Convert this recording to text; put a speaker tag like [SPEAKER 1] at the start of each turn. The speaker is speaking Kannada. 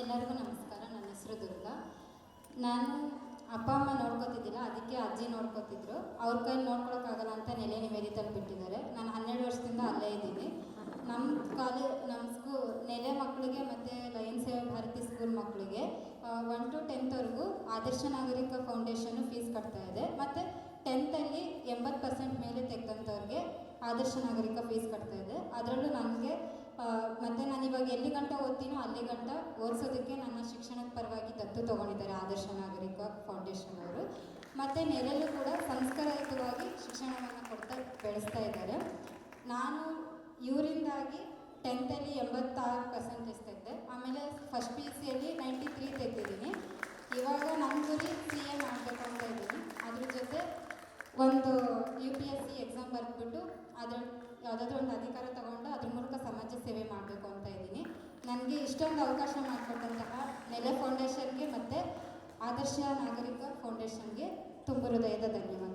[SPEAKER 1] ಎಲ್ಲರಿಗೂ ನಮಸ್ಕಾರ. ನನ್ನ ಹೆಸರು ದುರ್ಗಾ. ನಾನು ಅಪ್ಪ, ಅಮ್ಮ ನೋಡ್ಕೋತಿದ್ದಿಲ್ಲ ಅದಕ್ಕೆ ಅಜ್ಜಿ ನೋಡ್ಕೋತಿದ್ರು. ಅವ್ರ ಕೈಲಿ ನೋಡ್ಕೊಳಕ್ಕಾಗಲ್ಲ ಅಂತ ನೆಲೆ ನಿವೇದಿತಲ್ಲಿ ಬಿಟ್ಟಿದ್ದಾರೆ ನಾನು ಹನ್ನೆರಡು ವರ್ಷದಿಂದ ಅಲ್ಲೇ ಇದ್ದೀನಿ. ನಮ್ಮ ಕಾಲೇ ನಮ್ಮ ಸ್ಕೂ, ನೆಲೆ ಮಕ್ಕಳಿಗೆ ಮತ್ತು ಲಯನ್ ಸೇವೆ ಭಾರತಿ ಸ್ಕೂಲ್ ಮಕ್ಕಳಿಗೆ ಒನ್ ಟು ಟೆಂತ್ವರೆಗೂ ಆದರ್ಶ ನಾಗರಿಕ ಫೌಂಡೇಶನ್ನು ಫೀಸ್ ಕಟ್ತಾ ಇದೆ. ಮತ್ತು ಟೆಂತಲ್ಲಿ ಎಂಬತ್ತು ಪರ್ಸೆಂಟ್ ಮೇಲೆ ತೆಗೆದಂಥವ್ರಿಗೆ ಆದರ್ಶ ನಾಗರಿಕ ಫೀಸ್ ಕಟ್ತಾ ಇದೆ. ಅದರಲ್ಲೂ ನನಗೆ ಮತ್ತು ಇವಾಗ ಎಲ್ಲಿ ಗಂಟ ಓದ್ತೀನೋ ಅಲ್ಲಿ ಗಂಟ ಓದಿಸೋದಕ್ಕೆ ನನ್ನ ಶಿಕ್ಷಣದ ಪರವಾಗಿ ದತ್ತು ತಗೊಂಡಿದ್ದಾರೆ ಆದರ್ಶ ನಾಗರಿಕ ಫೌಂಡೇಶನ್ ಅವರು. ಮತ್ತು ನೆಲೆಯಲ್ಲೂ ಕೂಡ ಸಂಸ್ಕಾರಯುತವಾಗಿ ಶಿಕ್ಷಣವನ್ನು ಕೊಡ್ತಾ ಬೆಳೆಸ್ತಾ ಇದ್ದಾರೆ. ನಾನು ಇವರಿಂದಾಗಿ ಟೆಂತಲ್ಲಿ ಎಂಬತ್ತಾರು ಪರ್ಸೆಂಟೇಜ್ ತೆಗೆದೆ. ಆಮೇಲೆ ಫಸ್ಟ್ ಪಿ ಯು ಸಿಯಲ್ಲಿ ನೈಂಟಿ ತ್ರೀ ತೆಗೆದಿದ್ದೀನಿ. ಇವಾಗ ನಮ್ಮ ಗುರಿ ಸಿ ಎ ಮಾಡಬೇಕು ಅಂತ ಇದ್ದೀನಿ. ಅದ್ರ ಜೊತೆ ಒಂದು U P S C exam ಬರೆದ್ಬಿಟ್ಟು ಅದ್ರ ಯಾವುದಾದ್ರೂ ಒಂದು ಅಧಿಕಾರ ತಗೊಂಡು ಅದ್ರ ಮೂಲಕ ಸಮಾಜ ಸೇವೆ ಮಾಡಬೇಕು ಅಂತ ಇಷ್ಟೊಂದು ಅವಕಾಶ ಮಾಡಿಕೊಟ್ಟಂತಹ ನೆಲೆ ಫೌಂಡೇಶನ್ಗೆ ಮತ್ತು ಆದರ್ಶ ನಾಗರಿಕ ಫೌಂಡೇಶನ್ಗೆ ತುಂಬ ಹೃದಯದ ಧನ್ಯವಾದ